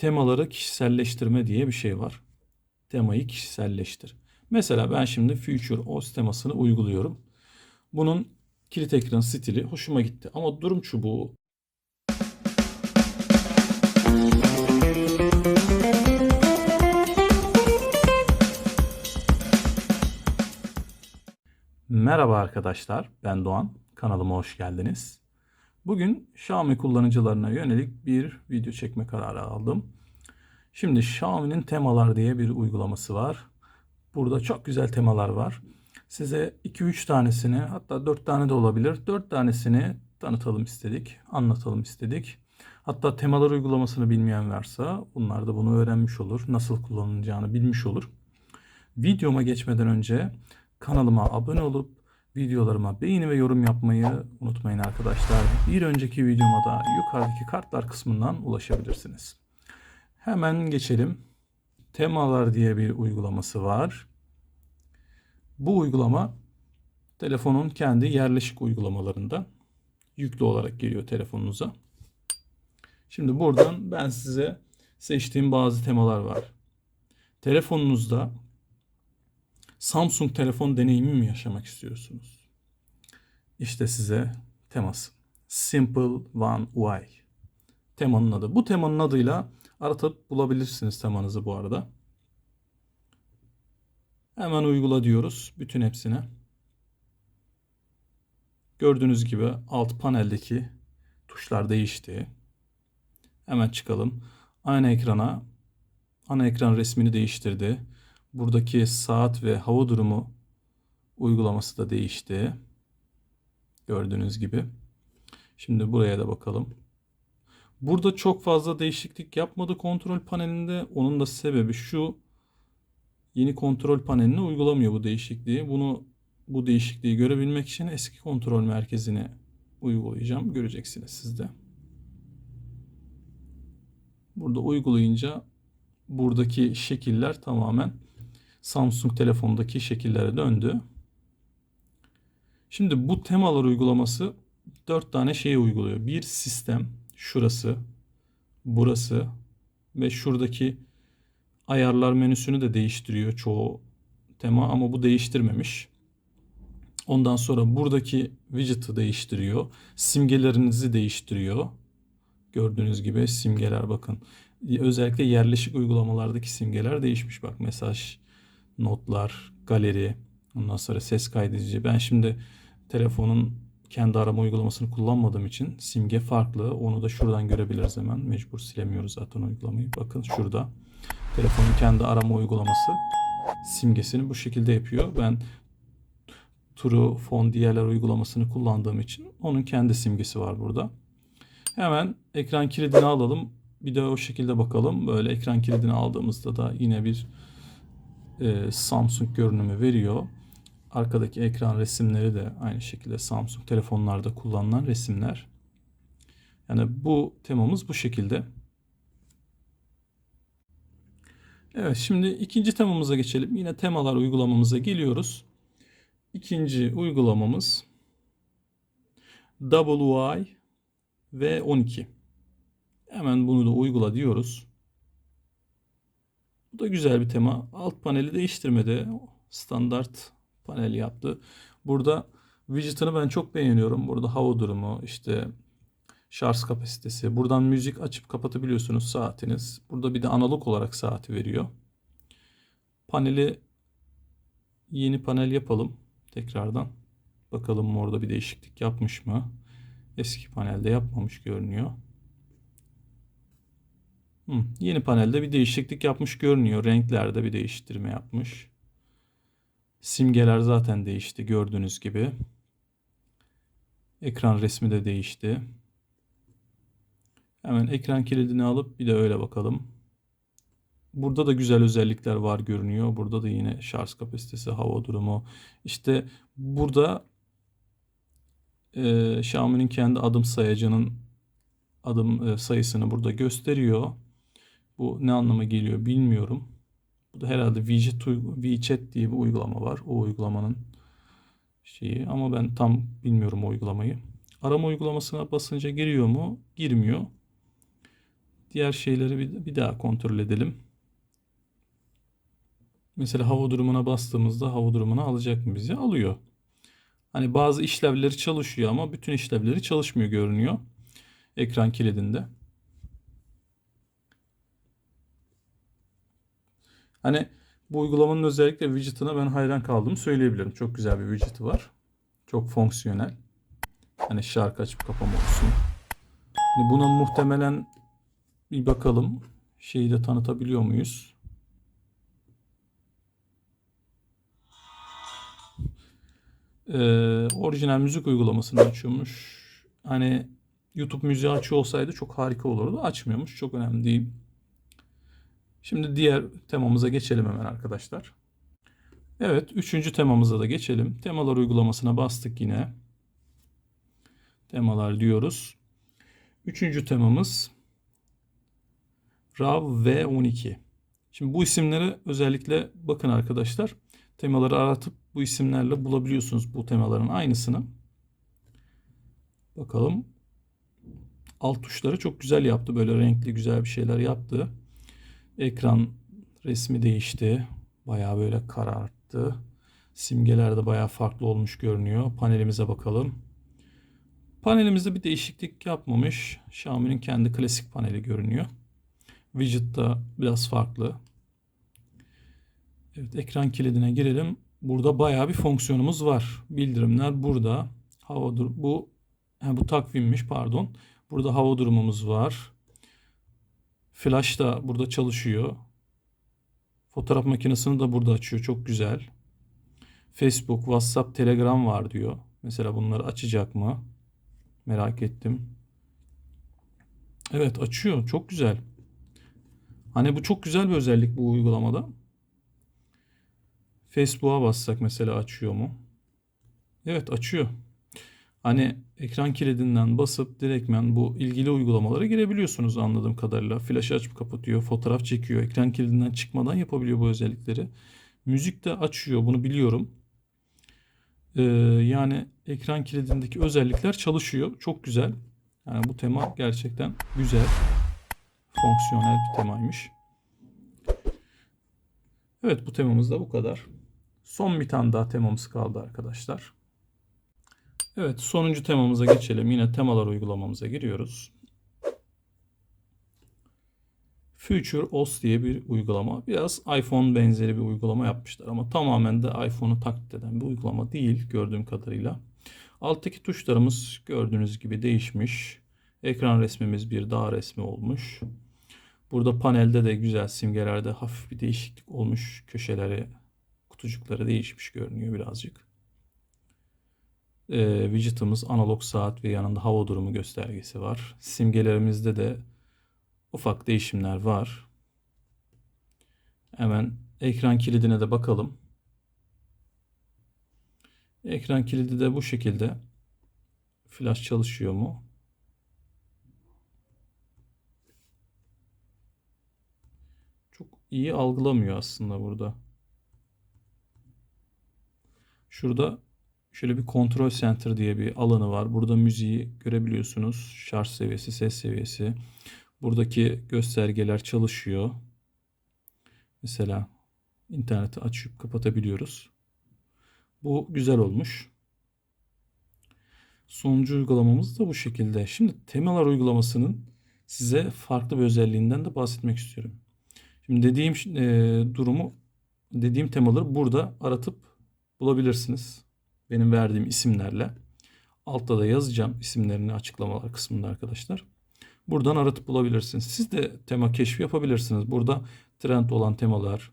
temaları kişiselleştirme diye bir şey var. Temayı kişiselleştir. Mesela ben şimdi Future OS temasını uyguluyorum. Bunun kilit ekran stili hoşuma gitti. Ama durum çubuğu Merhaba arkadaşlar, ben Doğan. Kanalıma hoş geldiniz. Bugün Xiaomi kullanıcılarına yönelik bir video çekme kararı aldım. Şimdi Xiaomi'nin temalar diye bir uygulaması var. Burada çok güzel temalar var. Size 2-3 tanesini hatta 4 tane de olabilir. 4 tanesini tanıtalım istedik, anlatalım istedik. Hatta temalar uygulamasını bilmeyen varsa bunlar da bunu öğrenmiş olur. Nasıl kullanılacağını bilmiş olur. Videoma geçmeden önce kanalıma abone olup videolarıma beğeni ve yorum yapmayı unutmayın arkadaşlar. Bir önceki videoma da yukarıdaki kartlar kısmından ulaşabilirsiniz. Hemen geçelim. Temalar diye bir uygulaması var. Bu uygulama telefonun kendi yerleşik uygulamalarında yüklü olarak geliyor telefonunuza. Şimdi buradan ben size seçtiğim bazı temalar var. Telefonunuzda Samsung telefon deneyimi mi yaşamak istiyorsunuz? İşte size teması. Simple One UI. Temanın adı. Bu temanın adıyla aratıp bulabilirsiniz temanızı bu arada. Hemen uygula diyoruz bütün hepsine. Gördüğünüz gibi alt paneldeki tuşlar değişti. Hemen çıkalım. Aynı ekrana ana ekran resmini değiştirdi. Buradaki saat ve hava durumu uygulaması da değişti. Gördüğünüz gibi. Şimdi buraya da bakalım. Burada çok fazla değişiklik yapmadı kontrol panelinde. Onun da sebebi şu. Yeni kontrol paneline uygulamıyor bu değişikliği. Bunu bu değişikliği görebilmek için eski kontrol merkezini uygulayacağım. Göreceksiniz siz de. Burada uygulayınca buradaki şekiller tamamen Samsung telefondaki şekillere döndü. Şimdi bu temalar uygulaması 4 tane şeyi uyguluyor. Bir sistem, şurası, burası ve şuradaki ayarlar menüsünü de değiştiriyor çoğu tema ama bu değiştirmemiş. Ondan sonra buradaki widget'ı değiştiriyor. Simgelerinizi değiştiriyor. Gördüğünüz gibi simgeler bakın. Özellikle yerleşik uygulamalardaki simgeler değişmiş. Bak mesaj, notlar, galeri, ondan sonra ses kaydedici. Ben şimdi telefonun kendi arama uygulamasını kullanmadığım için simge farklı. Onu da şuradan görebiliriz hemen. Mecbur silemiyoruz zaten uygulamayı. Bakın şurada. Telefonun kendi arama uygulaması simgesini bu şekilde yapıyor. Ben True Phone diğerler uygulamasını kullandığım için onun kendi simgesi var burada. Hemen ekran kilidini alalım. Bir de o şekilde bakalım. Böyle ekran kilidini aldığımızda da yine bir e, Samsung görünümü veriyor. Arkadaki ekran resimleri de aynı şekilde Samsung telefonlarda kullanılan resimler. Yani bu temamız bu şekilde. Evet şimdi ikinci temamıza geçelim. Yine temalar uygulamamıza geliyoruz. İkinci uygulamamız WI ve 12. Hemen bunu da uygula diyoruz. Bu da güzel bir tema. Alt paneli değiştirmedi. Standart panel yaptı. Burada widget'ını ben çok beğeniyorum. Burada hava durumu, işte şarj kapasitesi. Buradan müzik açıp kapatabiliyorsunuz saatiniz. Burada bir de analog olarak saati veriyor. Paneli yeni panel yapalım tekrardan. Bakalım orada bir değişiklik yapmış mı? Eski panelde yapmamış görünüyor. Hı, yeni panelde bir değişiklik yapmış görünüyor. Renklerde bir değiştirme yapmış. Simgeler zaten değişti gördüğünüz gibi. Ekran resmi de değişti. Hemen ekran kilidini alıp bir de öyle bakalım. Burada da güzel özellikler var görünüyor. Burada da yine şarj kapasitesi, hava durumu. İşte burada e, Xiaomi'nin kendi adım sayacının adım e, sayısını burada gösteriyor. Bu ne anlama geliyor bilmiyorum. Bu da herhalde WeChat, WeChat diye bir uygulama var. O uygulamanın şeyi ama ben tam bilmiyorum o uygulamayı. Arama uygulamasına basınca giriyor mu? Girmiyor. Diğer şeyleri bir, bir daha kontrol edelim. Mesela hava durumuna bastığımızda hava durumuna alacak mı bizi? Alıyor. Hani bazı işlevleri çalışıyor ama bütün işlevleri çalışmıyor görünüyor. Ekran kilidinde. Hani bu uygulamanın özellikle widget'ına ben hayran kaldım söyleyebilirim. Çok güzel bir widget'ı var. Çok fonksiyonel. Hani şarkı açıp kapama olsun. Hani buna muhtemelen bir bakalım. Şeyi de tanıtabiliyor muyuz? Ee, orijinal müzik uygulamasını açıyormuş. Hani YouTube müziği açıyor olsaydı çok harika olurdu. Açmıyormuş. Çok önemli değil. Şimdi diğer temamıza geçelim hemen arkadaşlar. Evet, üçüncü temamıza da geçelim. Temalar uygulamasına bastık yine. Temalar diyoruz. Üçüncü temamız RAV V12. Şimdi bu isimleri özellikle bakın arkadaşlar. Temaları aratıp bu isimlerle bulabiliyorsunuz bu temaların aynısını. Bakalım. Alt tuşları çok güzel yaptı. Böyle renkli güzel bir şeyler yaptı. Ekran resmi değişti. Bayağı böyle kararttı. Simgeler de bayağı farklı olmuş görünüyor. Panelimize bakalım. Panelimizde bir değişiklik yapmamış. Xiaomi'nin kendi klasik paneli görünüyor. Widget da biraz farklı. Evet ekran kilidine girelim. Burada bayağı bir fonksiyonumuz var. Bildirimler burada. Hava dur bu ha, bu takvimmiş pardon. Burada hava durumumuz var. Flash da burada çalışıyor. Fotoğraf makinesini de burada açıyor. Çok güzel. Facebook, WhatsApp, Telegram var diyor. Mesela bunları açacak mı? Merak ettim. Evet açıyor. Çok güzel. Hani bu çok güzel bir özellik bu uygulamada. Facebook'a bassak mesela açıyor mu? Evet açıyor. Hani ekran kilidinden basıp direktmen bu ilgili uygulamalara girebiliyorsunuz anladığım kadarıyla. Flash açıp kapatıyor, fotoğraf çekiyor. Ekran kilidinden çıkmadan yapabiliyor bu özellikleri. Müzik de açıyor bunu biliyorum. Ee, yani ekran kilidindeki özellikler çalışıyor. Çok güzel. Yani bu tema gerçekten güzel. Fonksiyonel bir temaymış. Evet bu temamız da bu kadar. Son bir tane daha temamız kaldı arkadaşlar. Evet sonuncu temamıza geçelim. Yine temalar uygulamamıza giriyoruz. Future OS diye bir uygulama. Biraz iPhone benzeri bir uygulama yapmışlar ama tamamen de iPhone'u taklit eden bir uygulama değil gördüğüm kadarıyla. Alttaki tuşlarımız gördüğünüz gibi değişmiş. Ekran resmimiz bir dağ resmi olmuş. Burada panelde de güzel simgelerde hafif bir değişiklik olmuş. Köşeleri, kutucukları değişmiş görünüyor birazcık. Ee, widget'ımız analog saat ve yanında hava durumu göstergesi var. Simgelerimizde de ufak değişimler var. Hemen ekran kilidine de bakalım. Ekran kilidi de bu şekilde. Flash çalışıyor mu? Çok iyi algılamıyor aslında burada. Şurada şöyle bir kontrol center diye bir alanı var. Burada müziği görebiliyorsunuz. Şarj seviyesi, ses seviyesi. Buradaki göstergeler çalışıyor. Mesela interneti açıp kapatabiliyoruz. Bu güzel olmuş. Sonuncu uygulamamız da bu şekilde. Şimdi temalar uygulamasının size farklı bir özelliğinden de bahsetmek istiyorum. Şimdi dediğim e, durumu, dediğim temaları burada aratıp bulabilirsiniz. Benim verdiğim isimlerle. Altta da yazacağım isimlerini açıklamalar kısmında arkadaşlar. Buradan aratıp bulabilirsiniz. Siz de tema keşfi yapabilirsiniz. Burada trend olan temalar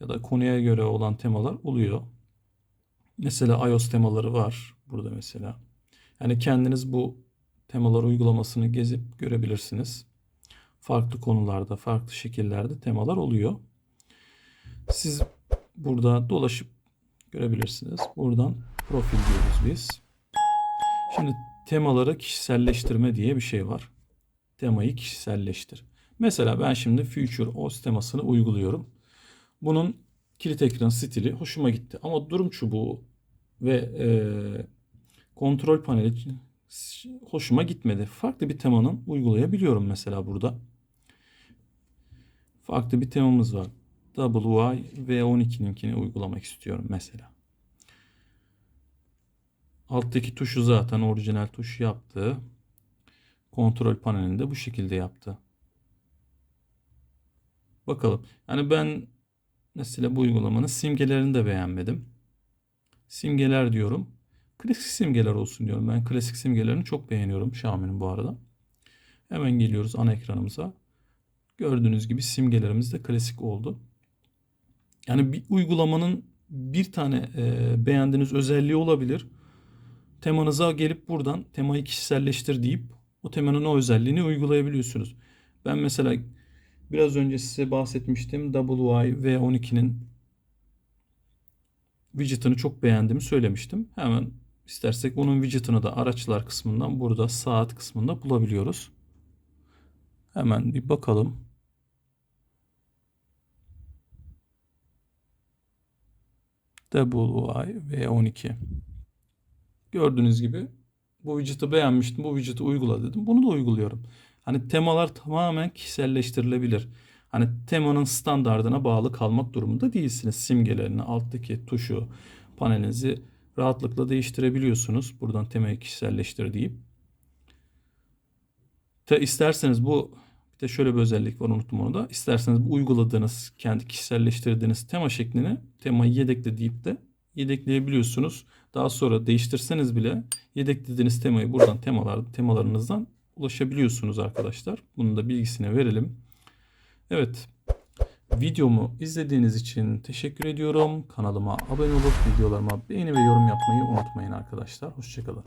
ya da konuya göre olan temalar oluyor. Mesela iOS temaları var burada mesela. Yani kendiniz bu temalar uygulamasını gezip görebilirsiniz. Farklı konularda, farklı şekillerde temalar oluyor. Siz burada dolaşıp görebilirsiniz. Buradan profil diyoruz biz. Şimdi temaları kişiselleştirme diye bir şey var. Temayı kişiselleştir. Mesela ben şimdi Future OS temasını uyguluyorum. Bunun kilit ekran stili hoşuma gitti. Ama durum çubuğu ve e, kontrol paneli hoşuma gitmedi. Farklı bir temanın uygulayabiliyorum mesela burada. farklı bir temamız var. WY V12'ninkini uygulamak istiyorum mesela. Alttaki tuşu zaten orijinal tuş yaptı. Kontrol panelinde bu şekilde yaptı. Bakalım. Yani ben mesela bu uygulamanın simgelerini de beğenmedim. Simgeler diyorum. Klasik simgeler olsun diyorum. Ben klasik simgelerini çok beğeniyorum Xiaomi'nin bu arada. Hemen geliyoruz ana ekranımıza. Gördüğünüz gibi simgelerimiz de klasik oldu. Yani bir uygulamanın bir tane e, beğendiğiniz özelliği olabilir. Temanıza gelip buradan temayı kişiselleştir deyip o temanın o özelliğini uygulayabiliyorsunuz. Ben mesela biraz önce size bahsetmiştim WI V12'nin widget'ını çok beğendiğimi söylemiştim. Hemen istersek onun widget'ını da araçlar kısmından burada saat kısmında bulabiliyoruz. Hemen bir bakalım. WI V12. Gördüğünüz gibi bu widget'ı beğenmiştim. Bu widget'ı uygula dedim. Bunu da uyguluyorum. Hani temalar tamamen kişiselleştirilebilir. Hani temanın standardına bağlı kalmak durumunda değilsiniz. Simgelerini, alttaki tuşu, panelinizi rahatlıkla değiştirebiliyorsunuz. Buradan temayı kişiselleştir deyip. Te isterseniz bu bir de şöyle bir özellik var unuttum onu da. İsterseniz bu uyguladığınız, kendi kişiselleştirdiğiniz tema şeklini temayı yedekle deyip de yedekleyebiliyorsunuz. Daha sonra değiştirseniz bile yedeklediğiniz temayı buradan temalar temalarınızdan ulaşabiliyorsunuz arkadaşlar. Bunun da bilgisini verelim. Evet. Videomu izlediğiniz için teşekkür ediyorum. Kanalıma abone olup videolarıma beğeni ve yorum yapmayı unutmayın arkadaşlar. Hoşçakalın.